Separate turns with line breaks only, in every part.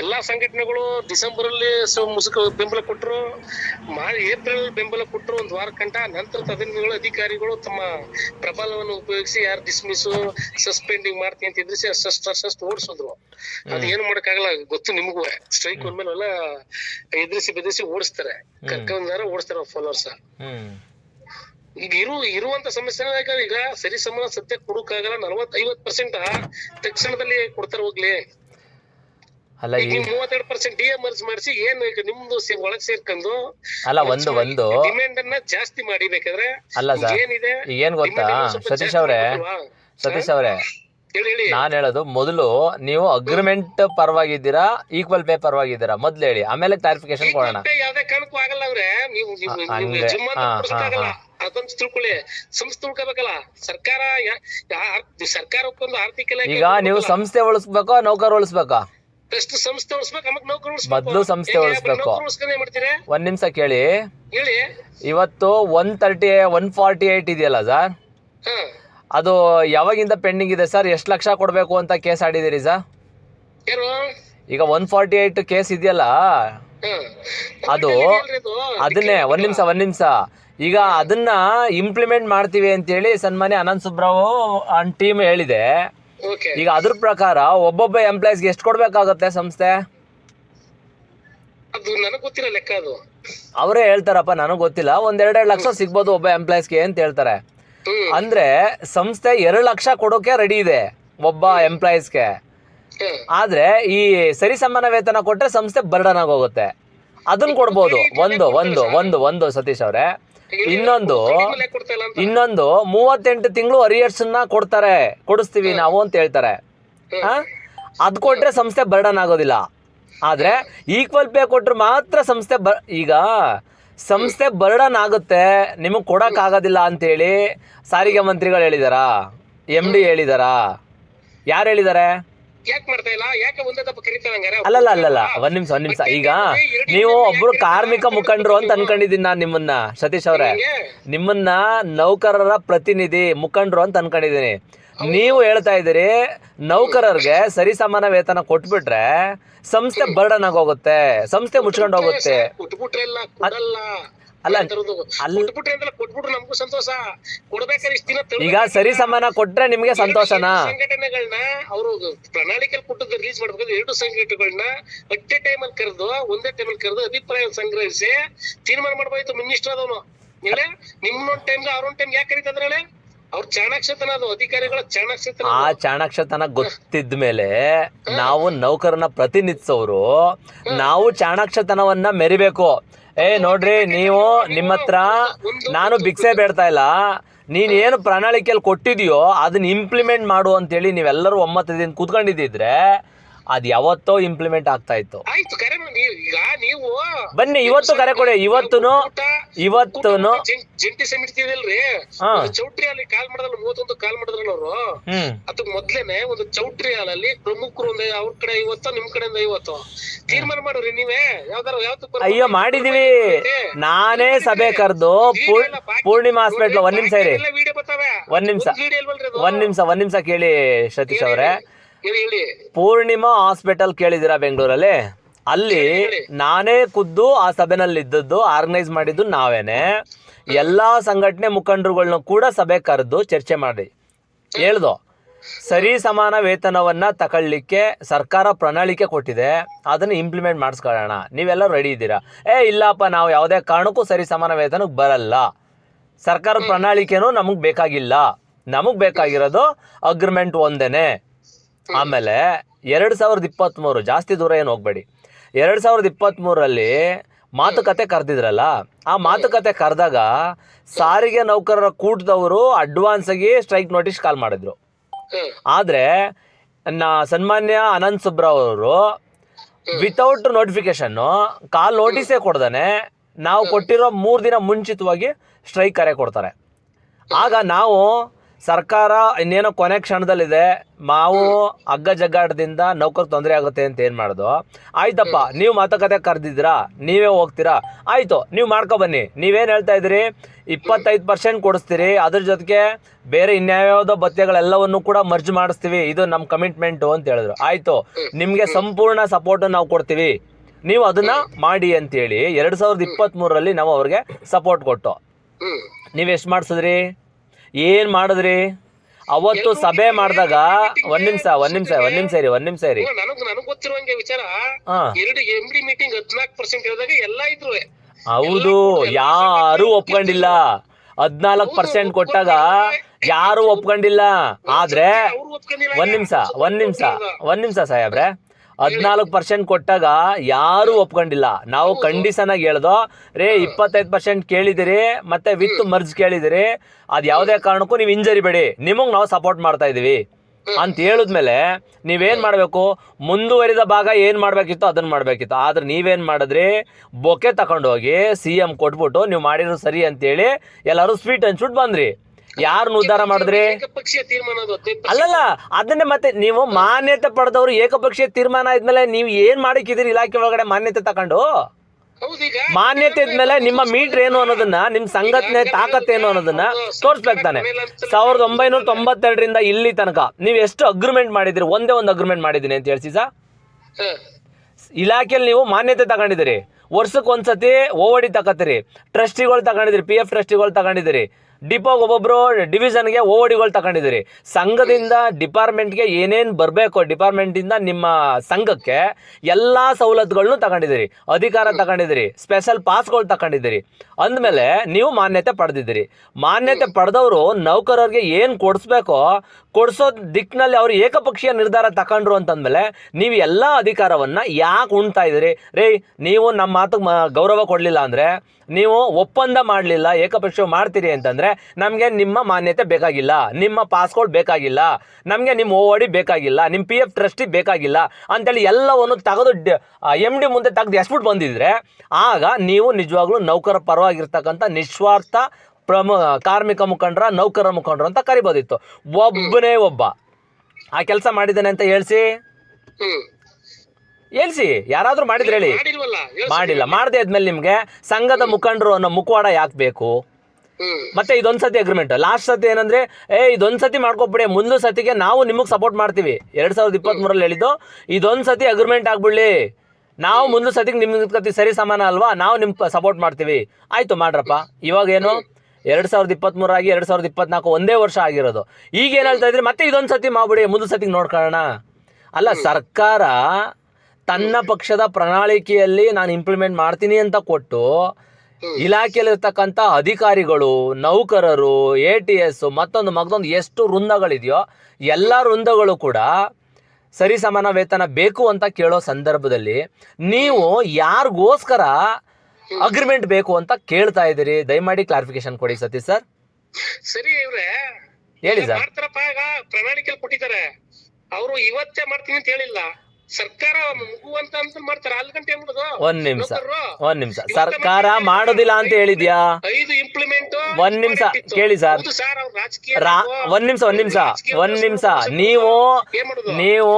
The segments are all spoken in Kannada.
ಎಲ್ಲಾ ಸಂಘಟನೆಗಳು ಡಿಸೆಂಬರ್ ಅಲ್ಲಿ ಮುಸುಕ ಬೆಂಬಲ ಕೊಟ್ಟರು ಏಪ್ರಿಲ್ ಬೆಂಬಲ ಕೊಟ್ಟರು ಒಂದ್ ವಾರ ಕಂಟ ನಂತರ ತದನಿಗಳು ಅಧಿಕಾರಿಗಳು ತಮ್ಮ ಪ್ರಬಲವನ್ನು ಉಪಯೋಗಿಸಿ ಯಾರು ಡಿಸ್ಮಿಸ್ ಸಸ್ಪೆಂಡಿಂಗ್ ಮಾಡ್ತೀನಿ ಅಂತ ಇದ್ರೆ ಅಷ್ಟು ಅಷ್ಟು ಓಡಿಸಿದ್ರು. ಅದ್ ಏನು ಮಾಡಕ್ಕಾಗಲ್ಲ ಗೊತ್ತು ನಿಮಗೂ. ಸ್ಟ್ರೈಕ್ ಒಂದ್ಮೇಲೆ ಎಲ್ಲ ಎದುರಿಸಿ ಬೆದರಿಸಿ ಓಡಿಸ್ತಾರೆ. ಕರ್ಕೊಂಡಾರ ಓಡಿಸ್ತಾರೆ ಫಾಲೋವರ್ಸ್ ಈಗ ಇರು ಇರುವಂತ ಸಮಸ್ಯೆ ಈಗ ಸರಿ ಸಮಾನ ಸತ್ಯ ಕೊಡಕ್ಕಾಗಲ್ಲ ನಲ್ವತ್ ಐವತ್ ಪರ್ಸೆಂಟ್ ತಕ್ಷಣದಲ್ಲಿ ಕೊಡ್ತಾರ ಹೋಗ್ಲಿ.
ಅಲ್ಲ ಈ
ಮೂವತ್ತೆರಡು ಪರ್ಸೆಂಟ್ ಡಿ ಮರ್ಜ್ ಮಾಡಿಸಿ ಏನ್ ಈಗ ನಿಮ್ದು ಒಳಗ್ ಸೇರ್ಕೊಂಡು
ಅಲ್ಲ ಒಂದು ಒಂದು.
ಡಿಮ್ಯಾಂಡ್ ಅನ್ನ ಜಾಸ್ತಿ ಮಾಡಿ ಬೇಕಾದ್ರೆ
ಅಲ್ಲ ಸರ್
ಏನಿದೆ
ಏನ್ ಗೊತ್ತಾ? ಸತೀಶ್ ಅವ್ರೆ ಸತೀಶ್ ಅವ್ರೆ ನಾನ್ ಹೇಳೋದು ಮೊದಲು ನೀವು ಅಗ್ರಿಮೆಂಟ್ ಪರವಾಗಿದ್ದೀರಾ ಈಕ್ವಲ್ ಪೇ ಪರವಾಗಿದ್ದೀರಾ? ಮೊದ್ಲು ಹೇಳಿ ಆಮೇಲೆ ಕ್ಲಾರಿಫಿಕೇಶನ್ ಕೊಡೋಣ.
ಯಾವ್ದೇ ಕಾರಣಕ್ಕೂ ಆಗಲ್ಲ ಅವ್ರೆ. ನೀವು. ಅದೊಂದು ತಿಳ್ಕೊಳ್ಳಿ. ಸಂಸ್ಥೆ ತಿಳ್ಕೊಬೇಕಲ್ಲ. ಸರ್ಕಾರ ಸರ್ಕಾರ ಒಪ್ಕೊಂಡು ಆರ್ಥಿಕ
ಈಗ ನೀವು ಸಂಸ್ಥೆ ಉಳಿಸ್ಬೇಕೋ ನೌಕರ ಉಳಿಸ್ಬೇಕಾ?
ಫಸ್ಟ್ ಸಂಸ್ಥೆ ಉಳಿಸ್ಬೇಕು ಆಮೇಲೆ ನೌಕರು ಉಳಿಸ್ಬೇಕು
ಮೊದ್ಲು ಸಂಸ್ಥೆ
ಹೆಂಗೆ?
ಉಳಿಸ್ಬೇಕು.
ನೌಕರು ಉಳಿಸ್ಕೊಂಡು ಏನ್ ಮಾಡ್ತೀರಿ
ಒಂದ್ ನಿಮಿಷ ಕೇಳಿ
ಹೇಳಿ
ಇವತ್ತು one thirty one forty eight ಇದೆಯಲ್ಲ ಸರ್
ಹಾ
ಅದು ಯಾವಾಗಿಂದ ಪೆಂಡಿಂಗ್ ಇದೆ ಸರ್ ಎಷ್ಟು ಲಕ್ಷ ಕೊಡಬೇಕು ಅಂತ ಕೇಸ್ ಆಡಿದ್ದೀರಿ ಸರ್
ಯಾರು
ಈಗ ಒನ್ ಫಾರ್ಟಿ ಏಯ್ಟ್ ಕೇಸ್ ಇದೆಯಲ್ಲ
ಹಾ.
ಅದು? ಅದನ್ನೇ ಒಂದ್ ನಿಮಿಷ ಒಂದ್ ನಿಮಿಷ ಈಗ ಅದನ್ನ ಇಂಪ್ಲಿಮೆಂಟ್ ಮಾಡ್ತೀವಿ ಅಂತ ಹೇಳಿ ಸನ್ಮಾನ್ಯ ಅನಂತ್ ಸುಬ್ರಾವ್ ಅಂಡ್ ಟೀಮ್ ಹೇಳಿದೆ ಈಗ ಅದ್ರ ಪ್ರಕಾರ ಒಬ್ಬೊಬ್ಬ ಎಂಪ್ಲಾಯ್ಸ್ಗೆ ಎಷ್ಟು ಕೊಡ್ಬೇಕಾಗತ್ತೆ ಸಂಸ್ಥೆ?
ಅದು ನನಗೆ ಗೊತ್ತಿಲ್ಲ ಲೆಕ್ಕ ಅದು.
ಅವರೇ ಹೇಳ್ತಾರಪ್ಪ ನನಗೆ ಗೊತ್ತಿಲ್ಲ. ಒಂದ್ ಎರಡೆರಡು ಲಕ್ಷ ಸಿಗ್ಬೋದು ಒಬ್ಬ ಎಂಪ್ಲಾಯ್ಸ್ಗೆ ಅಂತ ಹೇಳ್ತಾರೆ. ಅಂದ್ರೆ ಸಂಸ್ಥೆ ಎರಡು ಲಕ್ಷ ಕೊಡೋಕೆ ರೆಡಿ ಇದೆ ಒಬ್ಬ ಎಂಪ್ಲಾಯೀಸ್ಗೆ
ಗೆ.
ಆದ್ರೆ ಈ ಸರಿಸಮಾನ ವೇತನ ಕೊಟ್ರೆ ಸಂಸ್ಥೆ ಬರ್ಡನ್ ಆಗೋಗುತ್ತೆ. ಅದನ್ನ ಕೊಡ್ಬೋದು. ಒಂದು ಒಂದು ಒಂದು ಒಂದು ಸತೀಶ್ ಅವ್ರೆ. ಇನ್ನೊಂದು ಇನ್ನೊಂದು ಮೂವತ್ತೆಂಟು ತಿಂಗಳು ಅರಿಯರ್ಸ್ನ ಕೊಡ್ತಾರೆ ಕೊಡಿಸ್ತೀವಿ ನಾವು ಅಂತ ಹೇಳ್ತಾರೆ? ಅದ್ ಕೊಟ್ರೆ ಸಂಸ್ಥೆ ಬರ್ಡನ್ ಆಗೋದಿಲ್ಲ. ಆದ್ರೆ ಈಕ್ವಲ್ ಪೇ ಕೊಟ್ರೆ ಮಾತ್ರ ಸಂಸ್ಥೆ ಬ ಈಗ ಸಂಸ್ಥೆ ಬರ್ಡನ್ ಆಗುತ್ತೆ ನಿಮಗೆ ಕೊಡಕ್ ಆಗೋದಿಲ್ಲ ಅಂತೇಳಿ ಸಾರಿಗೆ ಮಂತ್ರಿಗಳು ಹೇಳಿದಾರಾ? M D ಹೇಳಿದಾರಾ? ಯಾರು ಹೇಳಿದ್ದಾರೆ
ಯಾಕೆ ಮಾಡ್ತಾ ಇಲ್ಲ? ಯಾಕೆ ಒಂದೇ ದಪ್ಪ ಕರೀತಾರೆ ಹಂಗಾರೆ
ಅಲ್ಲಲ್ಲ ಅಲ್ಲಲ್ಲ. ಒಂದ್ ನಿಮಿಷ ಒಂದ್ ನಿಮಿಷ. ಈಗ ನೀವು ಒಬ್ರು ಕಾರ್ಮಿಕ ಮುಖಂಡರು ಅಂತ ಅನ್ಕೊಂಡಿದ್ದೀನಿ ನಾನು ನಿಮ್ಮನ್ನ ಸತೀಶ್ ಅವರೇ. ನಿಮ್ಮನ್ನ ನೌಕರರ ಪ್ರತಿನಿಧಿ ಮುಖಂಡರು ಅಂತ ಅನ್ಕೊಂಡಿದ್ದೀನಿ. ನೀವು ಹೇಳ್ತಾ ಇದ್ದೀರಿ ನೌಕರರಿಗೆ ಸರಿಸಮಾನ ವೇತನ ಕೊಟ್ಬಿಟ್ರೆ ಸಂಸ್ಥೆ ಬರ್ಡನ್ ಆಗೋಗುತ್ತೆ ಸಂಸ್ಥೆ ಮುಚ್ಕೊಂಡು ಹೋಗುತ್ತೆ
ಕೊಟ್ಬಿಟ್ರೆ ಎಲ್ಲ ಕೊಡಲ್ಲ.
ಅಲ್ಲ,
ಸರಿ
ಸಮಾನ
ಕೊಟ್ಬಿಟ್ರೆ ನಮಗೂ ಸಂತೋಷ. ಕೊಡ್ಬೇಕಾದ್ರೆ ಇಷ್ಟ ದಿನ ತಳ್ಬೇಕು.
ಈಗ ಸರಿಸಮಾನ ಕೊಟ್ರೆ ನಿಮ್ಗೆ ಸಂತೋಷನಾ?
ಸಂಘಟನೆಗಳನ್ನ ಅವರು ಪ್ರಣಾಳಿಕೆ ಕೊಟ್ಟದ್ದು ರಿಲೀಸ್ ಮಾಡ್ಬೇಕಾದ್ರೆ ಎರಡು ಸಂಘಟನೆಗಳನ್ನ ಅಟ್ಟೆ ಟೈಮ್ ಅಲ್ಲಿ ಕರೆದು ಒಂದೇ ಟೈಮ್ ಅಲ್ಲಿ ಕರೆದು ಅಭಿಪ್ರಾಯ ಸಂಗ್ರಹಿಸಿ ತೀರ್ಮಾನ ಮಾಡ್ಬೋದಿತ್ತು ಮಿನಿಸ್ಟರ್ ಅದವನು ಹೇಳಿ? ನಿಮ್ಮೊಂದ್ ಟೈಮ್ಗೆ ಅವ್ರೊಂದ್ ಟೈಮ್ ಯಾಕೆ ಕರೀತಂದ್ರೆ ಹೇಳಿ? ಅವ್ರ ಚಾಣಾಕ್ಷತನ ಅದು ಅಧಿಕಾರಿಗಳ ಚಾಣಾಕ್ಷತನ
ಆ ಚಾಣಾಕ್ಷತನ ಗೊತ್ತಿದ್ಮೇಲೆ ನಾವು ನೌಕರನ ಪ್ರತಿನಿಧಿಸೋರು ನಾವು ಚಾಣಾಕ್ಷತನವನ್ನ ಮೆರಿಬೇಕು. ಏ, ನೋಡ್ರಿ, ನೀವು ನಿಮ್ಮ ಹತ್ರ ನಾನು ಭಿಕ್ಷೆ ಬೇಡ್ತಾ ಇಲ್ಲ. ನೀನ್ ಏನು ಪ್ರಣಾಳಿಕೆಯಲ್ಲಿ ಕೊಟ್ಟಿದ್ಯೋ ಅದನ್ನ ಇಂಪ್ಲಿಮೆಂಟ್ ಮಾಡು ಅಂತೇಳಿ ನೀವೆಲ್ಲರೂ ಒಮ್ಮತದಿಂದ ಕೂತ್ಕೊಂಡಿದ್ದಿದ್ರೆ ಅದು ಯಾವತ್ತೋ ಇಂಪ್ಲಿಮೆಂಟ್ ಆಗ್ತಾ ಇತ್ತು.
ಆಯ್ತು ಕರೆ ಮಾಡಿ. ನೀವು ಈಗ ನೀವು
ಬನ್ನಿ ಇವತ್ತು ಕರೆ ಕೊಡಿ. ಇವತ್ತುನು
ಇವತ್ತು
ಇವತ್ತುನು
ಜಂ- ಜಂಟಿ ಸಮಿತಿ ಇದೆಯಲ್ರಿ
ಹಾ.
ಒಂದು ಚೌಟ್ರಿ ಅಲ್ಲಿ ಕಾಲ್ ಮಾಡಿದ್ರಲ್ಲ ಮೂವತ್ತೊಂದು ಕಾಲ್ ಮಾಡಿದ್ರಲ್ಲ ಅವರು
ಹ್ಮ್.
ಅದಕ್ ಮೊದ್ಲೇನೆ ಒಂದು ಚೌಟ್ರಿ ಅಲ್ಲಿ ಪ್ರಮುಖರು ಒಂದು ಅವ್ರ ಕಡೆ ಐವತ್ತು ನಿಮ್ ಕಡೆಯಿಂದ ಐವತ್ತು. ತೀರ್ಮಾನ ಮಾಡ್ರಿ ನೀವೇ. ಯಾವ್ದಾರ ಯಾವ್ದು
ಅಯ್ಯೋ ಮಾಡಿದೀವಿ. ನಾನೇ ಸಭೆ ಕರೆದು ಪೂರ್ಣಿಮಾ ಹಾಸ್ಪಿಟ್ಲ್ ಒಂದ್ ನಿಮಿಷ ಇರಿ.
ವಿಡಿಯೋ ಬರ್ತಾವೆ.
ಒಂದ್ ನಿಮಿಷ.
ವಿಡಿಯೋ ಇಲ್ವಲ್ರಿ ಅದು?
ಒಂದ್ ನಿಮಿಷ ಒಂದ್ ನಿಮಿಷ ಕೇಳಿ ಸತೀಶ್ ಅವರೇ.
ಹೇಳಿ ಹೇಳಿ
ಪೂರ್ಣಿಮಾ ಹಾಸ್ಪಿಟಲ್ ಕೇಳಿದಿರಾ ಬೆಂಗಳೂರಲ್ಲಿ? ಅಲ್ಲಿ ನಾನೇ ಖುದ್ದು ಆ ಸಭೆನಲ್ಲಿ ಇದ್ದದ್ದು ಆರ್ಗನೈಸ್ ಮಾಡಿದ್ದು ನಾವೇನೆ. ಎಲ್ಲಾ ಸಂಘಟನೆ ಮುಖಂಡರುಗಳನ್ನ ಕೂಡ ಸಭೆ ಕರೆದು ಚರ್ಚೆ ಮಾಡಿ. ಹೇಳ್ದು? ಸರಿ ಸಮಾನ ವೇತನವನ್ನ ತಗೊಳ್ಳಿಕ್ಕೆ ಸರ್ಕಾರ ಪ್ರಣಾಳಿಕೆ ಕೊಟ್ಟಿದೆ ಅದನ್ನ ಇಂಪ್ಲಿಮೆಂಟ್ ಮಾಡಿಸ್ಕೊಳ್ಳೋಣ. ನೀವೆಲ್ಲ ರೆಡಿ ಇದ್ದೀರಾ? ಏ ಇಲ್ಲಪ್ಪ ನಾವು ಯಾವುದೇ ಕಾರಣಕ್ಕೂ ಸರಿ ಸಮಾನ ವೇತನಕ್ಕೆ ಬರಲ್ಲ. ಸರ್ಕಾರದ ಪ್ರಣಾಳಿಕೆನೂ ನಮಗೆ ಬೇಕಾಗಿಲ್ಲ. ನಮಗೆ ಬೇಕಾಗಿರೋದು ಅಗ್ರಿಮೆಂಟ್ ಒಂದೇನೆ. ಆಮೇಲೆ ಎರಡು ಸಾವಿರದ ಇಪ್ಪತ್ತ್ಮೂರು ಜಾಸ್ತಿ ದೂರ ಏನು ಹೋಗ್ಬೇಡಿ. ಎರಡು ಸಾವಿರದ ಇಪ್ಪತ್ತ್ಮೂರರಲ್ಲಿ ಮಾತುಕತೆ ಕರೆದಿದ್ರಲ್ಲ ಆ ಮಾತುಕತೆ ಕರೆದಾಗ ಸಾರಿಗೆ ನೌಕರರ ಕೂಟದವರು ಅಡ್ವಾನ್ಸ್ ಆಗಿ ಸ್ಟ್ರೈಕ್ ನೋಟಿಸ್ ಕಾಲ್ ಮಾಡಿದ್ರು. ಆದ್ರೆ ಸನ್ಮಾನ್ಯ ಅನಂತ್ ಸುಬ್ರಾವ್ ಅವರು ವಿತೌಟ್ ನೋಟಿಫಿಕೇಶನ್ ಕಾಲ್ ನೋಟಿಸೇ ಕೊಡ್ದಾನೆ. ನಾವು ಕೊಟ್ಟಿರೋ ಮೂರು ದಿನ ಮುಂಚಿತವಾಗಿ ಸ್ಟ್ರೈಕ್ ಕರೆ ಕೊಡ್ತಾರೆ. ಆಗ ನಾವು ಸರ್ಕಾರ ಇನ್ನೇನೋ ಕೊನೆ ಕ್ಷಣದಲ್ಲಿದೆ ಮಾವು ಹಗ್ಗ ಜಗ್ಗಾಟದಿಂದ ನೌಕರ್ ತೊಂದರೆ ಆಗುತ್ತೆ ಅಂತ ಏನು ಮಾಡೋದು? ಆಯ್ತಪ್ಪ ನೀವು ಮಾತುಕತೆ ಕರೆದಿದ್ದೀರಾ? ನೀವೇ ಹೋಗ್ತೀರಾ? ಆಯಿತು ನೀವು ಮಾಡ್ಕೊ ಬನ್ನಿ. ನೀವೇನು ಹೇಳ್ತಾ ಇದ್ದೀರಿ? ಇಪ್ಪತ್ತೈದು ಪರ್ಸೆಂಟ್ ಕೊಡಿಸ್ತೀರಿ ಅದ್ರ ಜೊತೆಗೆ ಬೇರೆ ಇನ್ಯಾವ್ಯಾವುದೋ ಭತ್ಯೆಗಳೆಲ್ಲವನ್ನು ಕೂಡ ಮರ್ಜ್ ಮಾಡಿಸ್ತೀವಿ. ಇದು ನಮ್ಮ ಕಮಿಟ್ಮೆಂಟು ಅಂತ ಹೇಳಿದ್ರು. ಆಯಿತು ನಿಮಗೆ ಸಂಪೂರ್ಣ ಸಪೋರ್ಟ್ ನಾವು ಕೊಡ್ತೀವಿ. ನೀವು ಅದನ್ನ ಮಾಡಿ ಅಂತೇಳಿ ಎರಡು ಸಾವಿರದ ಇಪ್ಪತ್ತ್ಮೂರರಲ್ಲಿ ನಾವು ಅವ್ರಿಗೆ ಸಪೋರ್ಟ್ ಕೊಟ್ಟು. ನೀವು ಎಷ್ಟು ಮಾಡಿಸಿದ್ರಿ? ಏನು ಮಾಡಿದ್ರಿ? ಅವತ್ತು ಸಭೆ ಮಾಡಿದಾಗ ಒಂದ್ ನಿಮಿಷ ಒಂದ್ ನಿಮಿಷ ಒಂದ್ ನಿಮಿಷ ಇರಿ ಒಂದ್ ನಿಮಿಷ
ರೀ ನನಗ್ ನನಗ್ ಗೊತ್ತಿರುವಂಗೆ ವಿಚಾರ
ಹಾಂ.
ಎರಡು ಎಂ ಡಿ ಮೀಟಿಂಗ್ ಹದ್ನಾಲ್ಕು ಪರ್ಸೆಂಟ್ ಇರೋದಾಗ ಎಲ್ಲಾ ಇದ್ರು.
ಹೌದು ಯಾರು ಒಪ್ಕೊಂಡಿಲ್ಲ. ಹದ್ನಾಲ್ಕು ಪರ್ಸೆಂಟ್ ಕೊಟ್ಟಾಗ ಯಾರು ಒಪ್ಕೊಂಡಿಲ್ಲ. ಆದ್ರೆ ಒಂದ್ ನಿಮಿಷ ಒಂದ್ ನಿಮಿಷ ಒಂದ್ ನಿಮಿಷ ಸಾಹೇಬ್ರೆ. ಹದ್ನಾಲ್ಕು ಪರ್ಸೆಂಟ್ ಕೊಟ್ಟಾಗ ಯಾರು ಒಪ್ಕೊಂಡಿಲ್ಲ. ನಾವು ಕಂಡೀಷನ್ ಆಗಿ ಹೇಳ್ದೋ ರೇ ಇಪ್ಪತ್ತೈದು ಪರ್ಸೆಂಟ್ ಕೇಳಿದಿರಿ ಮತ್ತೆ ವಿತ್ ಮರ್ಜ್ ಕೇಳಿದಿರಿ ಅದು ಯಾವುದೇ ಕಾರಣಕ್ಕೂ ನೀವು ಇಂಜರಿ ಬೇಡಿ. ನಿಮಗ್ ನಾವು ಸಪೋರ್ಟ್ ಮಾಡ್ತಾ ಇದೀವಿ. ಅಂತ ಹೇಳಿದ್ಮೇಲೆ ನೀವೇನು ಮಾಡಬೇಕು? ಮುಂದುವರಿದ ಭಾಗ ಏನು ಮಾಡಬೇಕಿತ್ತು ಅದನ್ನ ಮಾಡಬೇಕಿತ್ತು. ಆದ್ರೆ ನೀವೇನು ಮಾಡಿದ್ರಿ? ಬೊಕೆ ತಗೊಂಡೋಗಿ ಸಿ ಎಂ ಕೊಟ್ಬಿಟ್ಟು ನೀವು ಮಾಡಿರೋ ಸರಿ ಅಂತೇಳಿ ಎಲ್ಲರೂ ಸ್ವೀಟ್ ಹಂಚ್ಬಿಟ್ಟು ಬಂದ್ರಿ. ಯಾರನ್ನ ಉದ್ಧಾರ ಮಾಡಿದ್ರಿ?
ಏಕಪಕ್ಷೀಯ ತೀರ್ಮಾನ ಅದು ಹದಿನೈದು
ಅಲ್ಲಲ್ಲ ಅದನ್ನೇ ಮತ್ತೆ ನೀವು ಮಾನ್ಯತೆ ಪಡೆದವರು ಏಕಪಕ್ಷೀಯ ತೀರ್ಮಾನ ಆದ್ಮೇಲೆ ನೀವು ಏನ್ ಮಾಡಿಕ್ಕಿದಿರಿ ಇಲಾಖೆ ಒಳಗಡೆ ಮಾನ್ಯತೆ ತಕೊಂಡು?
ಹೌದೀಗ
ಮಾನ್ಯತೆ ಇದ್ಮೇಲೆ ನಿಮ್ಮ ಮೀಟರ್ ಏನು ಅನ್ನೋದನ್ನ ನಿಮ್ ಸಂಘಟನೆ ತಾಕತ್ ಏನು ಅನ್ನೋದನ್ನ ತೋರಿಸ್ಬೇಕು ತಾನೆ. ಸಾವಿರದ ಒಂಬೈನೂರ ತೊಂಬತ್ತೆರಡರಿಂದ ಇಲ್ಲಿ ತನಕ ನೀವು ಎಷ್ಟು ಅಗ್ರಿಮೆಂಟ್ ಮಾಡಿದಿರಿ ಒಂದೇ ಒಂದು ಅಗ್ರಿಮೆಂಟ್ ಮಾಡಿದ್ದೀನಿ ಅಂತ ಹೇಳ್ಸಿ ಸಾ ಇಲಾಖೆಯಲ್ಲಿ ನೀವು ಮಾನ್ಯತೆ ತಗೊಂಡಿದ್ದೀರಿ. ವರ್ಷಕ್ಕೆ ಒಂದ್ಸತಿ ಓವಡಿ ತಗೋತೀರಿ. ಟ್ರಸ್ಟಿಗಳು ತಗೊಂಡಿದ್ದೀರಿ ಪಿ ಎಫ್ ಟ್ರಸ್ಟಿಗಳು ತಗೊಂಡಿದ್ದೀರಿ. ಡಿಪೋಗೆ ಒಬ್ಬೊಬ್ರು ಡಿವಿಷನ್ಗೆ ಓವಡಿಗಳು ತಗೊಂಡಿದ್ದೀರಿ ಸಂಘದಿಂದ ಡಿಪಾರ್ಟ್ಮೆಂಟ್ಗೆ ಏನೇನು ಬರಬೇಕು ಡಿಪಾರ್ಟ್ಮೆಂಟಿಂದ ನಿಮ್ಮ ಸಂಘಕ್ಕೆ ಎಲ್ಲ ಸವಲತ್ತುಗಳನ್ನು ತಗೊಂಡಿದ್ದೀರಿ ಅಧಿಕಾರ ತಗೊಂಡಿದ್ದೀರಿ ಸ್ಪೆಷಲ್ ಪಾಸ್ಗಳು ತಗೊಂಡಿದ್ದೀರಿ ಅಂದಮೇಲೆ ನೀವು ಮಾನ್ಯತೆ ಪಡೆದಿದ್ದೀರಿ. ಮಾನ್ಯತೆ ಪಡೆದವರು ನೌಕರರಿಗೆ ಏನು ಕೊಡಿಸ್ಬೇಕೋ ಕೊಡಿಸೋ ದಿಕ್ಕಿನಲ್ಲಿ ಅವರು ಏಕಪಕ್ಷೀಯ ನಿರ್ಧಾರ ತಗೊಂಡ್ರು ಅಂತಂದಮೇಲೆ ನೀವು ಎಲ್ಲ ಅಧಿಕಾರವನ್ನು ಯಾಕೆ ಉಣ್ತಾ ಇದ್ದೀರಿ? ರೇ, ನೀವು ನಮ್ಮ ಮಾತು ಗೌರವ ಕೊಡಲಿಲ್ಲ ಅಂದರೆ ನೀವು ಒಪ್ಪಂದ ಮಾಡಲಿಲ್ಲ ಏಕಪಕ್ಷ ಮಾಡ್ತೀರಿ ಅಂತಂದರೆ ನಮಗೆ ನಿಮ್ಮ ಮಾನ್ಯತೆ ಬೇಕಾಗಿಲ್ಲ, ನಿಮ್ಮ ಪಾಸ್ಪೋರ್ಟ್ ಬೇಕಾಗಿಲ್ಲ, ನಮಗೆ ನಿಮ್ಮ ಓ ಡಿ ಬೇಕಾಗಿಲ್ಲ, ನಿಮ್ಮ ಪಿ ಎಫ್ ಟ್ರಸ್ಟಿ ಬೇಕಾಗಿಲ್ಲ ಅಂತೇಳಿ ಎಲ್ಲವನ್ನು ತೆಗೆದು ಎಂ ಡಿ ಮುಂದೆ ತೆಗೆದು ಎಸ್ಬಿಟ್ಟು ಬಂದಿದ್ರೆ ಆಗ ನೀವು ನಿಜವಾಗ್ಲೂ ನೌಕರ ಪರವಾಗಿರ್ತಕ್ಕಂಥ ನಿಸ್ವಾರ್ಥ ಪ್ರಮ, ಕಾರ್ಮಿಕ ಮುಖಂಡರ ನೌಕರ ಮುಖಂಡರು ಅಂತ ಕರಿಬೋದಿತ್ತು. ಒಬ್ಬನೇ ಒಬ್ಬ. ಆ ಕೆಲಸ ಮಾಡಿದ್ದಾನೆ ಅಂತ ಹೇಳ್ಸಿ? ಹೇಳ್ಸಿ ಯಾರಾದ್ರೂ ಮಾಡಿದ್ರೆ ಹೇಳಿ.
ಮಾಡಿಲ್ವಲ್ಲ ಹೇಳ್
ಮಾಡಿಲ್ಲ ಮಾಡದೆ ಆದ್ಮೇಲೆ ನಿಮ್ಗೆ ಸಂಘದ ಮುಖಂಡರು ಅನ್ನೋ ಮುಖವಾಡ ಯಾಕೆ ಬೇಕು?
ಹ್ಮ್.
ಮತ್ತೆ ಇದೊಂದ್ ಸತಿ ಅಗ್ರಿಮೆಂಟ್ ಲಾಸ್ಟ್ ಸತಿ ಏನಂದ್ರೆ ಏ ಇದೊಂದ್ ಸತಿ ಮಾಡ್ಕೊಬಿಡಿ ಮುಂದಿನ ಸತಿಗೆ ನಾವು ನಿಮಗೆ ಸಪೋರ್ಟ್ ಮಾಡ್ತೀವಿ. ಎರಡ್ ಸಾವಿರದ ಇಪ್ಪತ್ತ್ ಮೂರಲ್ಲಿ ಹೇಳಿದ್ದು ಇದೊಂದ್ ಸತಿ ಅಗ್ರಿಮೆಂಟ್ ಆಗ್ಬಿಡ್ಲಿ. ನಾವು ಮುಂದಿನ ಸತಿಗೆ ನಿಮ್ಗೆ ಕತಿ ಸರಿ ಸಮಾನ ಅಲ್ವಾ? ನಾವು ನಿಮ್ ಸಪೋರ್ಟ್ ಮಾಡ್ತೀವಿ. ಆಯ್ತು ಮಾಡ್ರಪ್ಪ. ಇವಾಗ ಏನು? ಎರಡ್ ಸಾವಿರದ ಇಪ್ಪತ್ಮೂರಾಗಿ ಎರಡ್ ಸಾವಿರದ ಇಪ್ಪತ್ನಾಲ್ಕು ಒಂದೇ ವರ್ಷ ಆಗಿರೋದು. ಈಗ ಏನ್ ಹೇಳ್ತಾ ಇದ್ರಿ? ಮತ್ತೆ ಇದೊಂದ್ ಸತಿ ಮಾಡ್ಬಿಡಿ ಮುಂದಿನ ಸತಿಗೆ ನೋಡ್ಕೊಳ್ಳೋಣ. ಅಲ್ಲ ಸರ್ಕಾರ ತನ್ನ ಪಕ್ಷದ ಪ್ರಣಾಳಿಕೆಯಲ್ಲಿ ನಾನು ಇಂಪ್ಲಿಮೆಂಟ್ ಮಾಡ್ತೀನಿ ಅಂತ ಕೊಟ್ಟು ಇಲಾಖೆಯಲ್ಲಿರ್ತಕ್ಕಂಥ ಅಧಿಕಾರಿಗಳು ನೌಕರರು ಎ ಟಿ ಎಸ್ ಮತ್ತೊಂದು ಮಗದೊಂದು ಎಷ್ಟು ವೃಂದಗಳಿದೆಯೋ ಎಲ್ಲ ವೃಂದಗಳು ಕೂಡ ಸರಿ ಸಮಾನ ವೇತನ ಬೇಕು ಅಂತ ಕೇಳೋ ಸಂದರ್ಭದಲ್ಲಿ ನೀವು ಯಾರಿಗೋಸ್ಕರ ಅಗ್ರಿಮೆಂಟ್ ಬೇಕು ಅಂತ ಕೇಳ್ತಾ ಇದ್ದೀರಿ? ದಯಮಾಡಿ ಕ್ಲಾರಿಫಿಕೇಶನ್ ಕೊಡಿ ಸತೀಶ್ ಸರ್.
ಸರಿ ಇವ್ರೆ
ಹೇಳಿ ಸರ್.
ಪ್ರಣಾಳಿಕೆ ಕೊಟ್ಟಿದ್ದಾರೆ. ಅವರು ಇವತ್ತೇ ಮಾಡ್ತೀನಿ ಅಂತ ಹೇಳಿಲ್ಲ. ಸರ್ಕಾರ ಮುಗುವಂತ ಅಂತ ಮಾಡ್ತಾರೆ. ಅಲ್ಲಿ ಗಂಟೆ ಬಿಡುದು
ಒಂದ್ ನಿಮಿಷ. ಒಂದ್ ನಿಮಿಷ. ಸರ್ಕಾರ ಮಾಡೋದಿಲ್ಲ ಅಂತ ಹೇಳಿದ್ಯಾ?
ಐದು ಇಂಪ್ಲಿಮೆಂಟ್
ಒಂದ್ ನಿಮಿಷ. ಕೇಳಿ ಸರ್.
ರಾಜಕೀಯ
ಒಂದ್ ನಿಮಿಷ ಒಂದ್ ನಿಮಿಷ. ಒಂದ್ ನಿಮಿಷ. ನೀವು ನೀವು